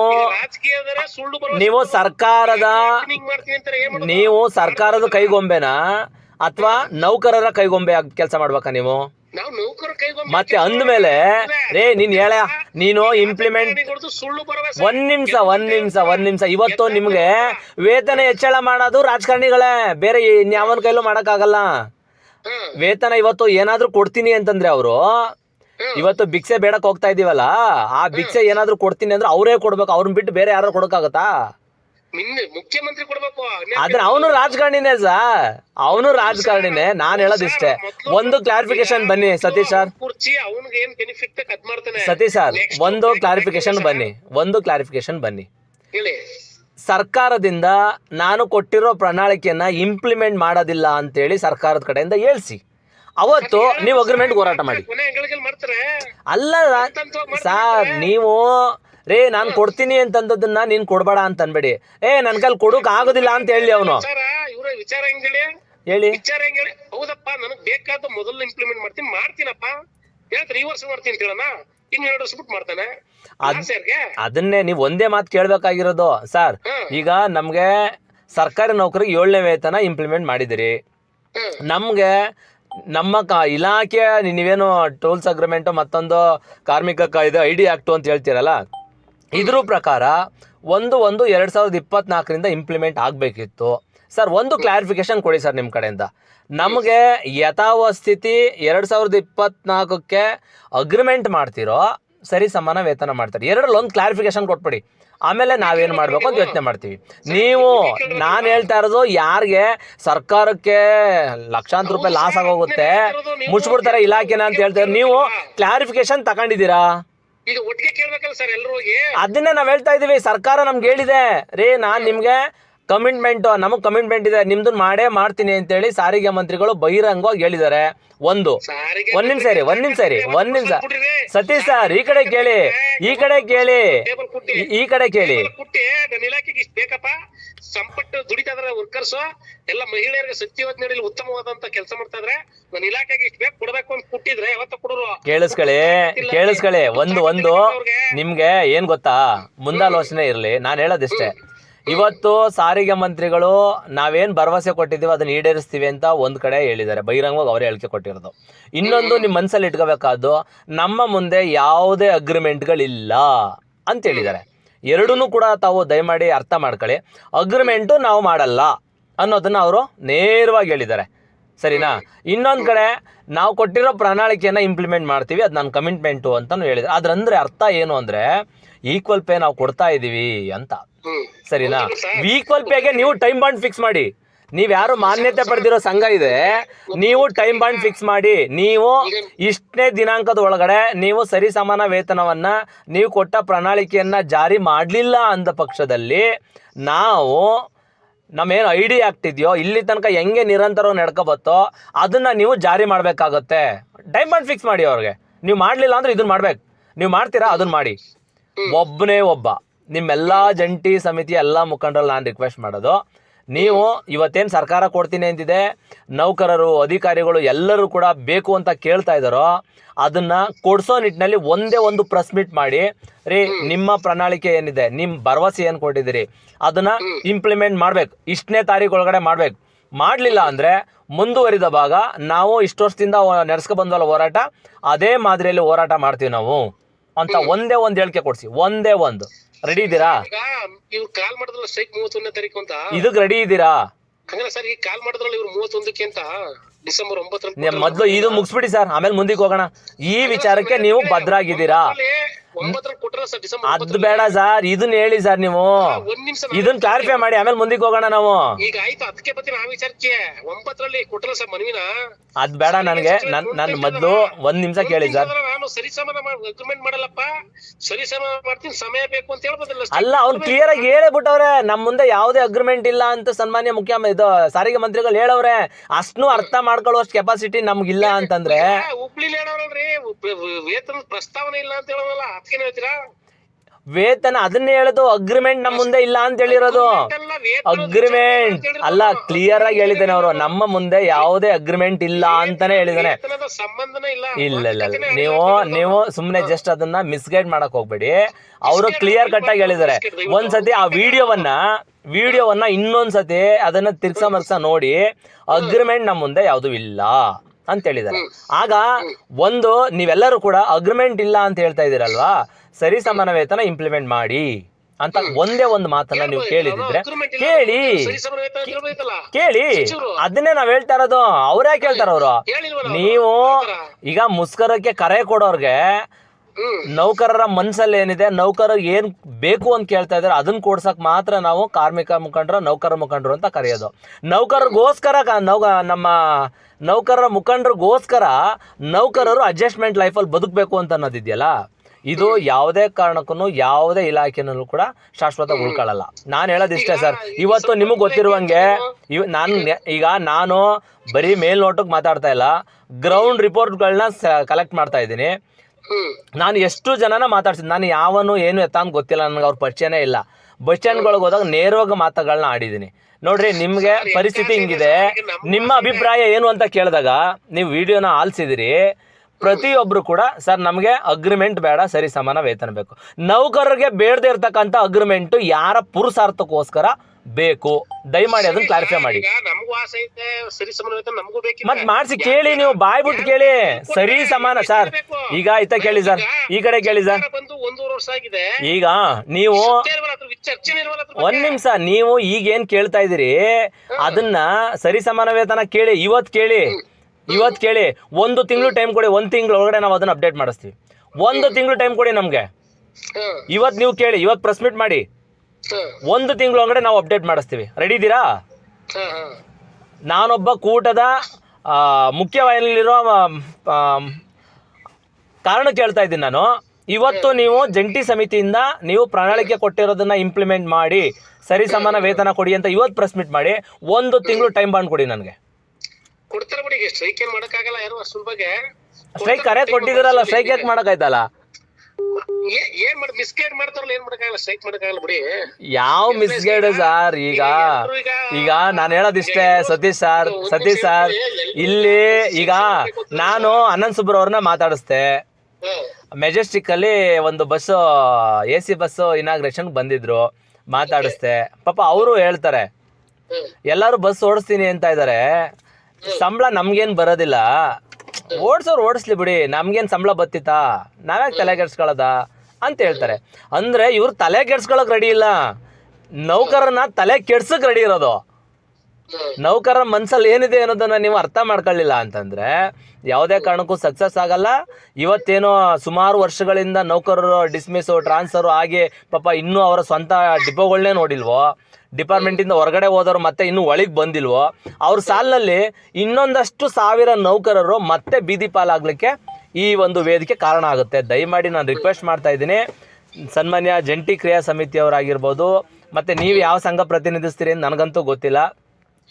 ಸುಳ್ಳು
ನೀವು ಸರ್ಕಾರದ ನೀವು ಸರ್ಕಾರದ ಕೈಗೊಂಬೆನಾ? ಅಥವಾ ನೌಕರರ ಕೈಗೊಂಬೆ ಕೆಲಸ ಮಾಡ್ಬೇಕಾ ನೀವು? ಮತ್ತೆ ಅಂದ್ಮೇಲೆ ರೇ ನೀನ್ ಹೇಳ. ನೀನು ಇಂಪ್ಲಿಮೆಂಟ್ ಒಂದ್ ನಿಮಿಷ ಒಂದ್ ನಿಮಿಷ ಒಂದ್ ನಿಮಿಷ. ಇವತ್ತು ನಿಮ್ಗೆ ವೇತನ ಹೆಚ್ಚಳ ಮಾಡೋದು ರಾಜಕಾರಣಿಗಳೇ. ಬೇರೆ ಇನ್ಯಾವನ್ ಕೈಲೂ ಮಾಡಕ್ಕಾಗಲ್ಲ. ವೇತನ ಇವತ್ತು ಏನಾದ್ರೂ ಕೊಡ್ತೀನಿ ಅಂತಂದ್ರೆ ಅವರು ಇವತ್ತು ಭಿಕ್ಷೆ ಬೇಡಕ್ ಹೋಗ್ತಾ ಇದೀವಲ್ಲ ಆ ಭಿಕ್ಷೆ ಏನಾದ್ರೂ ಕೊಡ್ತೀನಿ ಅಂದ್ರೆ ಅವರೇ ಕೊಡ್ಬೇಕು. ಅವ್ರನ್ನ ಬಿಟ್ಟು ಬೇರೆ ಯಾರು ಕೊಡಕ್ಕಾಗತ್ತಾ?
ಮುಖ್ಯಮಂತ್ರಿ ಕೊಡ್ಬೇಕು
ಆದ್ರೆ ಅವನು ರಾಜಕಾರಣಿನೇ ಸಾ ಅವನು ರಾಜಕಾರಣಿನೇ ನಾನು ಹೇಳೋದಿಷ್ಟೇ. ಒಂದು ಕ್ಲಾರಿಫಿಕೇಶನ್ ಬನ್ನಿ ಸತೀಶ್ ಸರ್.
ಕುರ್ಚಿ ಅವನಿಗೆ ಏನ್ ಬೆನಿಫಿಟ್ ಅದ್ ಮಾಡ್ತಾನೆ.
ಸತೀಶ್ ಸರ್ ಒಂದು ಕ್ಲಾರಿಫಿಕೇಶನ್ ಬನ್ನಿ ಒಂದು ಕ್ಲಾರಿಫಿಕೇಶನ್ ಬನ್ನಿ.
ಹೇಳಿ.
ಸರ್ಕಾರದಿಂದ ನಾನು ಕೊಟ್ಟಿರೋ ಪ್ರಣಾಳಿಕೆಯನ್ನ ಇಂಪ್ಲಿಮೆಂಟ್ ಮಾಡೋದಿಲ್ಲ ಅಂತೇಳಿ ಸರ್ಕಾರದ ಕಡೆಯಿಂದ ಹೇಳ್ಸಿ. ಅವತ್ತು ನೀವು ಅಗ್ರಿಮೆಂಟ್ ಹೋರಾಟ ಮಾಡಿ. ಅಲ್ಲ ಸರ್ ನೀವು ರೇ ನಾನು ಕೊಡ್ತೀನಿ ಅಂತಂದದನ್ನ ನೀನ್ ಕೊಡ್ಬೇಡ ಅಂತ ಅನ್ಬೇಡಿ ಏ ನನ್ ಕಲ್ ಕೊಡಕ್ ಆಗೋದಿಲ್ಲ ಅಂತ ಹೇಳಿ ಅವನು.
ವಿಚಾರ ಇವ್ರ ವಿಚಾರ ಹೆಂಗ್ ಹೇಳಿ.
ಹೇಳಿ
ವಿಚಾರ ಹೆಂಗ್ ಹೇಳಿ ಹೌದಪ್ಪ ನನಗ್ ಬೇಕಾದ ಮೊದಲು ಇಂಪ್ಲಿಮೆಂಟ್ ಮಾಡ್ತೀನಿ ಮಾಡ್ತೀನಪ್ಪ. ಹೇಳ್ತಾರೆ ಈ ವರ್ಷ ಮಾಡ್ತೀನಿ ಅಂತ ಹೇಳೋಣ? ಇನ್ ಎರಡು ವರ್ಷ ಬಿಟ್ಟು ಮಾಡ್ತಾನೆ.
ಅದ್- ಅದನ್ನೇ ನೀವು ಒಂದೇ ಮಾತು ಕೇಳಬೇಕಾಗಿರೋದು. ಸರ್ ಈಗ ನಮಗೆ ಸರ್ಕಾರಿ ನೌಕರಿಗೆ ಏಳನೇ ವೇತನ ಇಂಪ್ಲಿಮೆಂಟ್ ಮಾಡಿದಿರಿ.
ಹ್ಮ್
ನಮಗೆ ನಮ್ಮ ಕ ಇಲಾಖೆ ನೀವೇನು ಟೋಲ್ಸ್ ಅಗ್ರಿಮೆಂಟು ಮತ್ತೊಂದು ಕಾರ್ಮಿಕ ಕಾಯ್ದೆ ಐ ಡಿ ಆ್ಯಕ್ಟು ಅಂತ ಹೇಳ್ತೀರಲ್ಲ? ಇದ್ರ ಪ್ರಕಾರ ಒಂದು ಒಂದು ಎರಡು ಸಾವಿರದ ಇಪ್ಪತ್ನಾಲ್ಕರಿಂದ ಇಂಪ್ಲಿಮೆಂಟ್ ಆಗಬೇಕಿತ್ತು. ಸರ್ ಒಂದು ಕ್ಲಾರಿಫಿಕೇಶನ್ ಕೊಡಿ ಸರ್ ನಿಮ್ಮ ಕಡೆಯಿಂದ. ನಮಗೆ ಯಥಾವಸ್ಥಿತಿ ಎರಡು ಸಾವಿರದ ಇಪ್ಪತ್ನಾಲ್ಕಕ್ಕೆ ಅಗ್ರಿಮೆಂಟ್ ಮಾಡ್ತಿರೋ ಸರಿ ಸಮಾನ ವೇತನ ಮಾಡ್ತಾರೆ. ಎರಡರಲ್ಲಿ ಒಂದು ಕ್ಲಾರಿಫಿಕೇಶನ್ ಕೊಟ್ಬಿಡಿ. ಆಮೇಲೆ ನಾವೇನು ಮಾಡಬೇಕು ಅಂತ ಯೋಚನೆ ಮಾಡ್ತೀವಿ. ನೀವು ನಾನು ಹೇಳ್ತಾ ಇರೋದು ಯಾರಿಗೆ ಸರ್ಕಾರಕ್ಕೆ ಲಕ್ಷಾಂತರ ರೂಪಾಯಿ ಲಾಸ್ ಆಗೋಗುತ್ತೆ ಮುಚ್ಚಿಬಿಡ್ತಾರೆ ಇಲಾಖೆನ ಅಂತ ಹೇಳ್ತಾರೆ ನೀವು ಕ್ಲಾರಿಫಿಕೇಶನ್ ತಗೊಂಡಿದ್ದೀರಾ?
ಈಗ ಒಟ್ಟಿಗೆ ಕೇಳ್ಬೇಕಲ್ಲ ಸರ್ ಎಲ್ಲರೂ ಹೋಗಿ?
ಅದನ್ನೇ ನಾವು ಹೇಳ್ತಾ ಇದೀವಿ ಸರ್ಕಾರ ನಮ್ಗೆ ಹೇಳಿದೆ. ರೀ ನಾನ್ ನಿಮ್ಗೆ ಕಮಿಟ್ಮೆಂಟ್ ನಮಗ್ ಕಮಿಟ್ಮೆಂಟ್ ಇದೆ ನಿಮ್ದು ಮಾಡೇ ಮಾಡ್ತೀನಿ ಅಂತ ಹೇಳಿ ಸಾರಿಗೆ ಮಂತ್ರಿಗಳು ಬಹಿರಂಗವಾಗಿ ಹೇಳಿದ್ದಾರೆ. ಒಂದು
ಸಾರಿಗೆ
ಒಂದ್ ನಿಮಿಷ ರೀ ಒಂದ್ ನಿಮಿಷ ರೀ ಒಂದ್ ನಿಮಿಷ. ಸತೀಶ್ ಸರ್ ಈ ಕಡೆ ಕೇಳಿ ಈ ಕಡೆ ಕೇಳಿ ಈ- ಈ ಕಡೆ ಕೇಳಿ.
ಟೇಬಲ್ ಕುಟ್ಟಿ ನನ್ನ ಇಲಾಖೆಗೆ ಇಷ್ಟು ಬೇಕಪ್ಪ? ಸಂಪಟ್ಟು ದುಡಿತಾ ಇದಾರೆ ವರ್ಕರ್ಸ್ ಎಲ್ಲ ಮಹಿಳೆಯರಿಗೆ ಸತ್ಯವಾದ ನೀಡಲಿ ಉತ್ತಮವಾದಂತ ಕೆಲಸ ಮಾಡ್ತಾ ಇದ್ರೆ ನನ್ನ ಇಲಾಖೆಗೆ ಇಷ್ಟು ಬೇಕು ಕೊಡ್ಬೇಕು ಅಂತ ಕೊಟ್ಟಿದ್ರೆ ಯಾವತ್ತ ಕೊಡೋರು
ಕೇಳಿಸ್ಕೊಳ್ಳಿ ಕೇಳಿಸ್ಕೊಳ್ಳಿ ಒಂದು ಒಂದು ನಿಮ್ಗೆ ಏನ್ ಗೊತ್ತಾ? ಮುಂದಾಲೋಚನೆ ಇರ್ಲಿ ನಾನು ಹೇಳೋದಿಷ್ಟೇ. ಇವತ್ತು ಸಾರಿಗೆ ಮಂತ್ರಿಗಳು ನಾವೇನ್ ಭರವಸೆ ಕೊಟ್ಟಿದ್ದೀವಿ ಅದನ್ನ ಈಡೇರಿಸ್ತೀವಿ ಅಂತ ಒಂದ್ ಕಡೆ ಹೇಳಿದ್ದಾರೆ. ಬಹಿರಂಗವಾಗಿ ಅವರೇ ಹೇಳಿಕೆ ಕೊಟ್ಟಿರೋದು. ಇನ್ನೊಂದು ನಿಮ್ಮ ಮನ್ಸಲ್ಲಿ ಇಟ್ಕೋಬೇಕಾದ್ದು ನಮ್ಮ ಮುಂದೆ ಯಾವುದೇ ಅಗ್ರಿಮೆಂಟ್ಗಳಿಲ್ಲ ಅಂತ ಹೇಳಿದ್ದಾರೆ. ಎರಡೂ ಕೂಡ ತಾವು ದಯಮಾಡಿ ಅರ್ಥ ಮಾಡ್ಕೊಳ್ಳಿ. ಅಗ್ರಿಮೆಂಟು ನಾವು ಮಾಡಲ್ಲ ಅನ್ನೋದನ್ನು ಅವರು ನೇರವಾಗಿ ಹೇಳಿದ್ದಾರೆ. ಸರಿನಾ? ಇನ್ನೊಂದು ಕಡೆ ನಾವು ಕೊಟ್ಟಿರೋ ಪ್ರಣಾಳಿಕೆಯನ್ನು ಇಂಪ್ಲಿಮೆಂಟ್ ಮಾಡ್ತೀವಿ ಅದು ನನ್ನ ಕಮಿಟ್ಮೆಂಟು ಅಂತಲೂ ಹೇಳಿದ್ರು. ಅದ್ರಂದ್ರೆ ಅರ್ಥ ಏನು ಅಂದರೆ ಈಕ್ವಲ್ ಪೇ ನಾವು ಕೊಡ್ತಾ ಇದ್ದೀವಿ ಅಂತ. ಸರಿನಾ? ಈಕ್ವಲ್ ಪೇಗೆ ನೀವು ಟೈಮ್ ಬಾಂಡ್ ಫಿಕ್ಸ್ ಮಾಡಿ. ನೀವು ಯಾರು ಮಾನ್ಯತೆ ಪಡೆದಿರೋ ಸಂಘ ಇದೆ ನೀವು ಟೈಮ್ ಬಾಂಡ್ ಫಿಕ್ಸ್ ಮಾಡಿ ನೀವು ಇಷ್ಟನೇ ದಿನಾಂಕದ ಒಳಗಡೆ ನೀವು ಸರಿ ಸಮಾನ ವೇತನವನ್ನ ನೀವು ಕೊಟ್ಟ ಪ್ರಣಾಳಿಕೆಯನ್ನ ಜಾರಿ ಮಾಡಲಿಲ್ಲ ಅಂದ ಪಕ್ಷದಲ್ಲಿ ನಾವು ನಮ್ಮೇನು ಐ ಡಿ ಆಗ್ತಿದ್ಯೋ ಇಲ್ಲಿ ತನಕ ಹೆಂಗೆ ನಿರಂತರ ನಡ್ಕೊಬತ್ತೋ ಅದನ್ನ ನೀವು ಜಾರಿ ಮಾಡಬೇಕಾಗತ್ತೆ. ಟೈಮ್ ಬಾಂಡ್ ಫಿಕ್ಸ್ ಮಾಡಿ ಅವ್ರಿಗೆ. ನೀವು ಮಾಡಲಿಲ್ಲ ಅಂದ್ರೆ ಇದನ್ನ ಮಾಡ್ಬೇಕು. ನೀವು ಮಾಡ್ತೀರಾ ಅದನ್ನ ಮಾಡಿ. ಒಬ್ಬನೇ ಒಬ್ಬ. ನಿಮ್ಮೆಲ್ಲ ಜಂಟಿ ಸಮಿತಿ ಎಲ್ಲ ಮುಖಂಡರಲ್ಲಿ ನಾನು ರಿಕ್ವೆಸ್ಟ್ ಮಾಡೋದು. ನೀವು ಇವತ್ತೇನು ಸರ್ಕಾರ ಕೊಡ್ತೀನಿ ಅಂತಿದೆ ನೌಕರರು ಅಧಿಕಾರಿಗಳು ಎಲ್ಲರೂ ಕೂಡ ಬೇಕು ಅಂತ ಕೇಳ್ತಾ ಇದ್ದಾರೋ ಅದನ್ನು ಕೊಡ್ಸೋ ನಿಟ್ಟಿನಲ್ಲಿ ಒಂದೇ ಒಂದು ಪ್ರೆಸ್ ಮೀಟ್ ಮಾಡಿ ರೀ ನಿಮ್ಮ ಪ್ರಣಾಳಿಕೆ ಏನಿದೆ ನಿಮ್ಮ ಭರವಸೆ ಏನು ಕೊಟ್ಟಿದ್ದೀರಿ ಅದನ್ನು ಇಂಪ್ಲಿಮೆಂಟ್ ಮಾಡಬೇಕು ಇಷ್ಟನೇ ತಾರೀಕು ಒಳಗಡೆ ಮಾಡಬೇಕು. ಮಾಡಲಿಲ್ಲ ಅಂದರೆ ಮುಂದುವರಿದ ಭಾಗ ನಾವು ಇಷ್ಟು ವರ್ಷದಿಂದ ನಡೆಸ್ಕೊ ಬಂದವಲ್ಲ ಹೋರಾಟ ಅದೇ ಮಾದರಿಯಲ್ಲಿ ಹೋರಾಟ ಮಾಡ್ತೀವಿ ನಾವು. ಅಂತ ಒಂದೇ ಒಂದು ಹೇಳಿಕೆ ಕೊಡಿಸಿ ಒಂದೇ ಒಂದು. ರೆಡಿ ಇದ್ದೀರಾ?
ಈಗ ಇವ್ರು ಕಾಲ್ ಮಾಡಿದ್ರಲ್ಲ ಸ್ಟ್ರೈಕ್ ಮೂವತ್ತೊಂದನೇ ತಾರೀಕು ಅಂತ?
ಇದಕ್ ರೆಡಿ ಇದ್ದೀರಾ?
ಹಂಗಲ್ಲ ಸರ್ ಈಗ ಕಾಲ್ ಮಾಡಿದ್ರಲ್ಲ ಇವ್ರು ಮೂವತ್ತೊಂದಕ್ಕೆ ಅಂತ? ಡಿಸೆಂಬರ್
ಒಂಬತ್ತರ ಮೊದಲು ಇದು ಮುಗಿಸ್ಬಿಡಿ ಸರ್ ಆಮೇಲೆ ಮುಂದಕ್ಕೆ ಹೋಗೋಣ. ಈ ವಿಚಾರಕ್ಕೆ ನೀವು ಭದ್ರಾಗಿದ್ದೀರಾ?
ಒಂಬತ್ತರಲ್ಲಿ ಕೊಟ್ಟರಲ್ಲ ಸರ್ ಡಿಸೆಂಬರ್
ಅದು ಬೇಡ ಸರ್ ಇದನ್ನ ಹೇಳಿ ಸರ್ ನೀವು.
ಒಂದ್ ನಿಮಿಷ
ಇದನ್ನ ಕ್ಲಾರಿಫೈ ಮಾಡಿ ಆಮೇಲೆ ಮುಂದಕ್ಕೆ ಹೋಗೋಣ ನಾವು.
ಈಗ ಆಯ್ತು ಅದಕ್ಕೆ ಬತ್ತಿ ಆ ವಿಚಾರಕ್ಕೆ ಒಂಬತ್ತರಲ್ಲಿ ಕೊಟ್ರಲ್ಲ ಸರ್ ಮನವಿನ?
ಅದ್ ಬೇಡ ನನಗೆ. ನನ್ ನನ್ನ ಮೊದಲು ಒಂದ್ ನಿಮಿಷ ಕೇಳಿ ಸರ್.
ನಾನು ಸರಿಸಮಾನ ಅಗ್ರಿಮೆಂಟ್ ಮಾಡಲ್ಲಪ್ಪ. ಸರಿಸಮಾನ ಮಾಡ್ತೀನಿ ಸಮಯ ಬೇಕು ಅಂತ ಹೇಳ್ಬೋದಲ್ಲ
ಅಲ್ಲ ಅವ್ನು ಕ್ಲಿಯರ್ ಆಗಿ ಹೇಳೇ ಬಿಟ್ಟವ್ರೆ ನಮ್ಮ ಮುಂದೆ ಯಾವುದೇ ಅಗ್ರಿಮೆಂಟ್ ಇಲ್ಲ ಅಂತ ಸನ್ಮಾನ್ಯ ಮುಖ್ಯ ಇದು ಸಾರಿಗೆ ಮಂತ್ರಿಗಳು ಹೇಳವ್ರೆ. ಅಷ್ಟನ್ನು ಅರ್ಥ ಮಾಡ್ಕೊಳ್ಳುವಷ್ಟು ಕೆಪಾಸಿಟಿ ನಮ್ಗಿಲ್ಲ ಅಂತಂದ್ರೆ
ಹುಬ್ಳಿಲಿ ಹೇಳೋರಲ್ರಿ. ವೇತನ ಪ್ರಸ್ತಾವನೆ ಇಲ್ಲ ಅಂತ ಹೇಳೋದಲ್ಲ ಹೇಳ್ತೀರಾ?
ವೇತನ ಅದನ್ನೇ ಹೇಳೋದು ಅಗ್ರಿಮೆಂಟ್ ನಮ್ಮ ಮುಂದೆ ಇಲ್ಲ ಅಂತ ಹೇಳಿರೋದು. ಅಗ್ರಿಮೆಂಟ್ ಅಲ್ಲ. ಕ್ಲಿಯರ್ ಆಗಿ ಹೇಳಿದ್ದಾನೆ ಅವರು. ನಮ್ಮ ಮುಂದೆ ಯಾವುದೇ ಅಗ್ರಿಮೆಂಟ್ ಇಲ್ಲ ಅಂತಾನೆ ಹೇಳಿದಾನೆ
ಇಲ್ಲ.
ಇಲ್ಲ ಇಲ್ಲ ನೀವು ನೀವು ಸುಮ್ಮನೆ ಜಸ್ಟ್ ಅದನ್ನ ಮಿಸ್ಗೈಡ್ ಮಾಡಕ್ ಹೋಗ್ಬೇಡಿ. ಅವರು ಕ್ಲಿಯರ್ ಕಟ್ ಆಗಿ ಹೇಳಿದ್ದಾರೆ. ಒಂದ್ಸತಿ ಆ ವಿಡಿಯೋವನ್ನ ವಿಡಿಯೋವನ್ನ ಇನ್ನೊಂದ್ಸತಿ ಅದನ್ನ ತಿರ್ಗ್ಸ ಮರ್ಸ ನೋಡಿ ಅಗ್ರಿಮೆಂಟ್ ನಮ್ಮ ಮುಂದೆ ಯಾವುದು ಇಲ್ಲ. ಅಂತ ಹೇಳಿದ್ದಾರೆ ಆಗ ಒಂದು ನೀವೆಲ್ಲರೂ ಕೂಡ ಅಗ್ರಿಮೆಂಟ್ ಇಲ್ಲ ಅಂತ ಹೇಳ್ತಾ ಇದ್ದೀರಲ್ವಾ? ಸರಿ ಸಮಾನ ವೇತನ ಇಂಪ್ಲಿಮೆಂಟ್ ಮಾಡಿ ಅಂತ ಒಂದೇ ಒಂದು ಮಾತನ್ನ ನೀವು ಕೇಳಿದಿದ್ರೆ. ಕೇಳಿ. ಕೇಳಿ. ಅದನ್ನೇ ನಾವ್ ಹೇಳ್ತಾ ಇರೋದು. ಅವ್ರೇ ಕೇಳ್ತಾರ ಅವರು? ನೀವು ಈಗ ಮುಸ್ಕರಕ್ಕೆ ಕರೆ ಕೊಡೋರ್ಗೆ ನೌಕರರ ಮನ್ಸಲ್ಲಿ ಏನಿದೆ ನೌಕರರಿಗೆ ಏನ್ ಬೇಕು ಅಂತ ಕೇಳ್ತಾ ಇದಾರೆ ಅದನ್ನ ಕೊಡ್ಸಕ್ ಮಾತ್ರ ನಾವು ಕಾರ್ಮಿಕ ಮುಖಂಡರು ನೌಕರ ಮುಖಂಡರು ಅಂತ ಕರೆಯೋದು. ನೌಕರಗೋಸ್ಕರ ನೌ ನಮ್ಮ ನೌಕರರ ಮುಖಂಡರಿಗೋಸ್ಕರ ನೌಕರರು ಅಡ್ಜಸ್ಟ್ಮೆಂಟ್ ಲೈಫಲ್ಲಿ ಬದುಕಬೇಕು ಅಂತ ಅನ್ನೋದಿದೆಯಲ್ಲ? ಇದು ಯಾವುದೇ ಕಾರಣಕ್ಕೂ ಯಾವುದೇ ಇಲಾಖೆನಲ್ಲೂ ಕೂಡ ಶಾಶ್ವತ ಉಳ್ಕೊಳ್ಳಲ್ಲ. ನಾನು ಹೇಳೋದಿಷ್ಟೇ ಸರ್ ಇವತ್ತು ನಿಮಗೆ ಗೊತ್ತಿರುವಂಗೆ ಇವ್ ನಾನು ಈಗ ನಾನು ಬರೀ ಮೇಲ್ನೋಟಕ್ಕೆ ಮಾತಾಡ್ತಾ ಇಲ್ಲ ಗ್ರೌಂಡ್ ರಿಪೋರ್ಟ್ಗಳನ್ನ ಕಲೆಕ್ಟ್ ಮಾಡ್ತಾ ಇದ್ದೀನಿ. ನಾನು ಎಷ್ಟು ಜನನ ಮಾತಾಡ್ಸಿದ್ ನಾನು ಯಾವನು ಏನು ಎತ್ತ ಅಂತ ಗೊತ್ತಿಲ್ಲ ನನಗೆ ಅವ್ರ ಪರಿಚಯನೇ ಇಲ್ಲ. ಬಸ್ ಸ್ಟ್ಯಾಂಡ್ಗಳಿಗೆ ಹೋದಾಗ ನೇರವಾಗಿ ಮಾತುಗಳನ್ನ ಆಡಿದ್ದೀನಿ. ನೋಡ್ರಿ ನಿಮಗೆ ಪರಿಸ್ಥಿತಿ ಹಿಂಗಿದೆ. ನಿಮ್ಮ ಅಭಿಪ್ರಾಯ ಏನು ಅಂತ ಕೇಳಿದಾಗ ನೀವು ವಿಡಿಯೋನ ಆಲಿಸಿದಿರಿ. ಪ್ರತಿಯೊಬ್ಬರು ಕೂಡ ಸರ್ ನಮಗೆ ಅಗ್ರಿಮೆಂಟ್ ಬೇಡ ಸರಿ ಸಮಾನ ವೇತನ ಬೇಕು. ನೌಕರರಿಗೆ ಬೇಡದೇ ಇರ್ತಕ್ಕಂಥ ಅಗ್ರಿಮೆಂಟ್ ಯಾರ ಪುರುಷಾರ್ಥಕ್ಕೋಸ್ಕರ ಬೇಕು? ದಯಮಾಡಿ ಅದನ್ನ ಕ್ಲಾರಿಫೈ ಮಾಡಿ. ಮತ್ ಮಾಡ್ಸಿ ಕೇಳಿ ನೀವು ಬಾಯ್ ಬಿಟ್ಟು ಕೇಳಿ. ಸರಿ ಸಮಾನ ಸರ್. ಈಗ ಆಯ್ತಾ ಕೇಳಿ ಸರ್. ಈ ಕಡೆ ಕೇಳಿ ಸರ್. ಈಗ ನೀವು ಒಂದ್. ನಿಮಿಷ ನೀವು ಈಗೇನ್ ಕೇಳ್ತಾ ಇದೀರಿ ಅದನ್ನ ಸರಿ ಸಮಾನ ವೇತನ ಕೇಳಿ ಇವತ್ ಕೇಳಿ. ಇವತ್ ಕೇಳಿ. ಒಂದು ತಿಂಗಳು ಟೈಮ್ ಕೊಡಿ ಒಂದ್ ತಿಂಗಳು ಒಳಗಡೆ ನಾವು ಅದನ್ನ ಅಪ್ಡೇಟ್ ಮಾಡಿಸ್ತೀವಿ. ಒಂದು ತಿಂಗಳು ಟೈಮ್ ಕೊಡಿ ನಮ್ಗೆ. ಇವತ್ ನೀವು ಕೇಳಿ ಇವತ್ ಪ್ರೆಸ್ ಮೀಟ್ ಮಾಡಿ. ಒಂದು ತಿಂಗಳು ಒಳಗಡೆ ನಾವು ಅಪ್ಡೇಟ್ ಮಾಡಿಸ್ತೀವಿ. ರೆಡಿ ಇದ್ದೀರಾ. ನಾನೊಬ್ಬ ಕೂಟದ ಮುಖ್ಯವಾಹಿನಿಯಲ್ಲಿರೋ ಮುಖ್ಯವಾಹಿನಿಲಿರೋ ಕಾರಣ ಕೇಳ್ತಾ ಇದ್ದೀನಿ ನಾನು. ಇವತ್ತು ನೀವು ಜಂಟಿ ಸಮಿತಿಯಿಂದ ನೀವು ಪ್ರಣಾಳಿಕೆ ಕೊಟ್ಟಿರೋದನ್ನ ಇಂಪ್ಲಿಮೆಂಟ್ ಮಾಡಿ ಸರಿ ಸಮಾನ ವೇತನ ಕೊಡಿ ಅಂತ ಇವತ್ತು ಪ್ರೆಸ್ ಮೀಟ್ ಮಾಡಿ ಒಂದು ತಿಂಗಳು ಟೈಮ್ ಬಾಂಡ್ ಕೊಡಿ ನನಗೆ.
ಕೊಡ್ತಾರೆ ಬಿಡಿ ಈಗ ಸ್ಟ್ರೈಕ್ ಏನ್ ಮಾಡಕ್ಕಾಗಲ್ಲ ಯಾರು ಅಷ್ಟರ ಬಗ್ಗೆ.
ಸ್ಟ್ರೈಕ್ ಕರೆ ಕೊಟ್ಟಿದ್ದೀರಲ್ಲ ಸ್ಟ್ರೈಕ್ ಯಾಕೆ ಮಾಡೋಕ್ಕಾಯ್ತಲ್ಲ?
ಏ- ಏನ್ ಮಾಡ್ ಮಿಸ್ಗೈಡ್ ಮಾಡ್ತಾರಲ್ಲ ಏನ್ ಮಾಡಕ್ಕಾಗಲ್ಲ ಸ್ಟ್ರೈಕ್ ಮಾಡಕ್ಕಾಗಲ್ಲ ಬಿಡಿ.
ಯಾವ ಮಿಸ್ಗೈಡ್ ಸರ್ ಈಗ? ಈಗ ನಾನು ಹೇಳೋದಿಷ್ಟೇ ಸತೀಶ್ ಸರ್ ಸತೀಶ್ ಸರ್. ಇಲ್ಲಿ ಈಗ ನಾನು ಅನಂತ್ ಸುಬ್ರವ್ರನ್ನ ಮಾತಾಡಿಸ್ದೆ.
ಹಾ,
ಮೆಜೆಸ್ಟಿಕ್ ಅಲ್ಲಿ ಒಂದು bus, A C bus inauguration ಬಂದಿದ್ರು. ಮಾತಾಡಿಸ್ದೆ. ಪಾಪ ಅವರು ಹೇಳ್ತಾರೆ. ಎಲ್ಲರೂ ಬಸ್ ಓಡಿಸ್ತೀನಿ ಅಂತ ಇದ್ದಾರೆ ಸಂಬಳ ನಮ್ಗೇನ್ ಬರೋದಿಲ್ಲ. ಓಡಿಸೋರು ಓಡಿಸ್ಲಿ ಬಿಡಿ, ನಮ್ಗೇನ್ ಸಂಬಳ ಬತ್ತಿತ್ತಾ? ನಾವ್ಯಾಕೆ ತಲೆ ಕೆಡ್ಸ್ಕೊಳ್ಳೋದ? ಅಂತ ಹೇಳ್ತಾರೆ. ಅಂದ್ರೆ ಇವ್ರು ತಲೆ ಕೆಡ್ಸ್ಕೊಳಕ್ ರೆಡಿ ಇಲ್ಲ. ನೌಕರನ್ನ ತಲೆ ಕೆಡ್ಸಕ್ ರೆಡಿ ಇರೋದು. ನೌಕರರ ಮನ್ಸಲ್ಲಿ ಏನಿದೆ ಅನ್ನೋದನ್ನ ನೀವು ಅರ್ಥ ಮಾಡ್ಕೊಳ್ಳಿಲ್ಲ ಅಂತಂದ್ರೆ ಯಾವುದೇ ಕಾರಣಕ್ಕೂ ಸಕ್ಸಸ್ ಆಗಲ್ಲ. ಇವತ್ತೇನೋ ಸುಮಾರು ವರ್ಷಗಳಿಂದ ನೌಕರರು ಡಿಸ್ಮಿಸು ಟ್ರಾನ್ಸ್ಫರು ಆಗಿ ಪಾಪ ಇನ್ನೂ ಅವರ ಸ್ವಂತ ಡಿಪೋಗಳನ್ನೇ ನೋಡಿಲ್ವೋ? ಡಿಪಾರ್ಟ್ಮೆಂಟಿಂದ ಹೊರಗಡೆ ಹೋದವರು ಮತ್ತೆ ಇನ್ನೂ ಒಳಗೆ ಬಂದಿಲ್ವೋ? ಅವ್ರ ಸಾಲಿನಲ್ಲಿ ಇನ್ನೊಂದಷ್ಟು ಸಾವಿರ ನೌಕರರು ಮತ್ತೆ ಬೀದಿ ಪಾಲಾಗ್ಲಿಕ್ಕೆ ಈ ಒಂದು ವೇದಿಕೆ ಕಾರಣ ಆಗುತ್ತೆ. ದಯಮಾಡಿ ನಾನು ರಿಕ್ವೆಸ್ಟ್ ಮಾಡ್ತಾ ಇದ್ದೀನಿ. ಸನ್ಮಾನ್ಯ ಜಂಟಿ ಕ್ರಿಯಾ ಸಮಿತಿಯವರಾಗಿರ್ಬೋದು, ಮತ್ತು ನೀವು ಯಾವ ಸಂಘ ಪ್ರತಿನಿಧಿಸ್ತೀರಿ ಅಂತ ನನಗಂತೂ ಗೊತ್ತಿಲ್ಲ.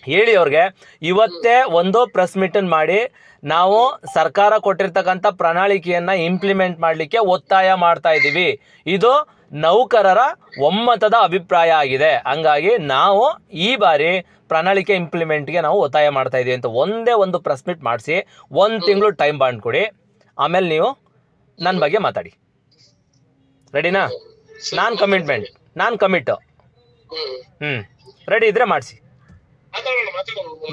ಹೇಳಿ ಅವ್ರಿಗೆ ಇವತ್ತೇ ಒಂದು ಪ್ರೆಸ್ ಮೀಟನ್ ಮಾಡಿ ನಾವು ಸರ್ಕಾರ ಕೊಟ್ಟಿರ್ತಕ್ಕಂಥ ಪ್ರಣಾಳಿಕೆಯನ್ನು ಇಂಪ್ಲಿಮೆಂಟ್ ಮಾಡಲಿಕ್ಕೆ ಒತ್ತಾಯ ಮಾಡ್ತಾ ಇದ್ದೀವಿ. ಇದು ನೌಕರರ ಒಮ್ಮತದ ಅಭಿಪ್ರಾಯ ಆಗಿದೆ. ಹಂಗಾಗಿ ನಾವು ಈ ಬಾರಿ ಪ್ರಣಾಳಿಕೆ ಇಂಪ್ಲಿಮೆಂಟ್ಗೆ ನಾವು ಒತ್ತಾಯ ಮಾಡ್ತಾ ಇದೀವಿ ಅಂತ ಒಂದೇ ಒಂದು ಪ್ರೆಸ್ ಮೀಟ್ ಮಾಡಿಸಿ ಒಂದು ತಿಂಗಳು ಟೈಮ್ ಬಾಂಡ್ ಕೊಡಿ. ಆಮೇಲೆ ನೀವು ನನ್ನ ಬಗ್ಗೆ ಮಾತಾಡಿ. ರೆಡಿನಾ ನಾನು ಕಮಿಟ್ಮೆಂಟ್ ನಾನು ಕಮಿಟ್
ಹ್ಮ್.
ಹ್ಞೂ ರೆಡಿ ಇದ್ರೆ ಮಾಡಿಸಿ.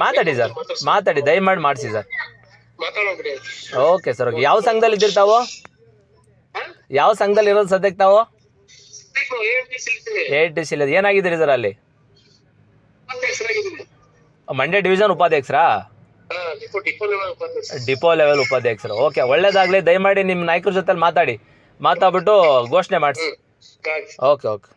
ಮಾತಾಡಿ ಸರ್. ಮಾತಾಡಿ ದಯಮಾಡಿ ಮಾಡಿಸಿ ಸರ್. Okay sir okay. ಯಾವ ಸಂಘದಲ್ಲಿ ಇದ್ದೀರಿ ತಾವು? ಯಾವ ಸಂಘದಲ್ಲಿ ಇರೋದು ಸದ್ಯಕ್ಕೆ ತಾವು? ಎ ಟಿ ಸಿ ಏನಾಗಿದ್ದೀರಿ ಸರ್ ಅಲ್ಲಿ? ಮಂಡ್ಯ ಡಿವಿಷನ್ ಉಪಾಧ್ಯಕ್ಷರಾ?
ಡಿಪೋ.
ಲೆವೆಲ್ ಉಪಾಧ್ಯಕ್ಷರು. ಓಕೆ ಒಳ್ಳೇದಾಗಲಿ. ದಯಮಾಡಿ ನಿಮ್ಮ ನಾಯಕರ ಜೊತೆ ಮಾತಾಡಿ. ಮಾತಾಡ್ಬಿಟ್ಟು ಘೋಷಣೆ ಮಾಡಿಸಿ. Okay okay.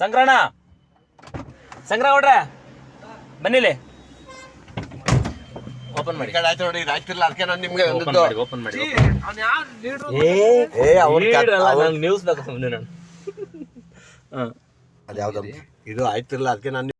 ಸಂಗ್ರಹಣ. ಸಂಗ್ರಹ ಹೊಡ್ರೆ. ಬನ್ನಿಲಿ ಓಪನ್ ಮಾಡಿ.
ಆಯ್ತು ನೋಡಿ ಅದಕ್ಕೆ ನಾನು ನಿಮ್ಗೆ
ಓಪನ್ ಮಾಡಿ ಓಪನ್ ಮಾಡಿ
ಏ ಅವ್ರ
ನ್ಯೂಸ್ ಬೇಕು ಸುಮ್ಮನೆ ನಾನು. ಹಾಂ.
ಅದ್ಯಾವ್ದು ಇದು ಆಯ್ತಿರ್ಲ ಅದಕ್ಕೆ ನಾನು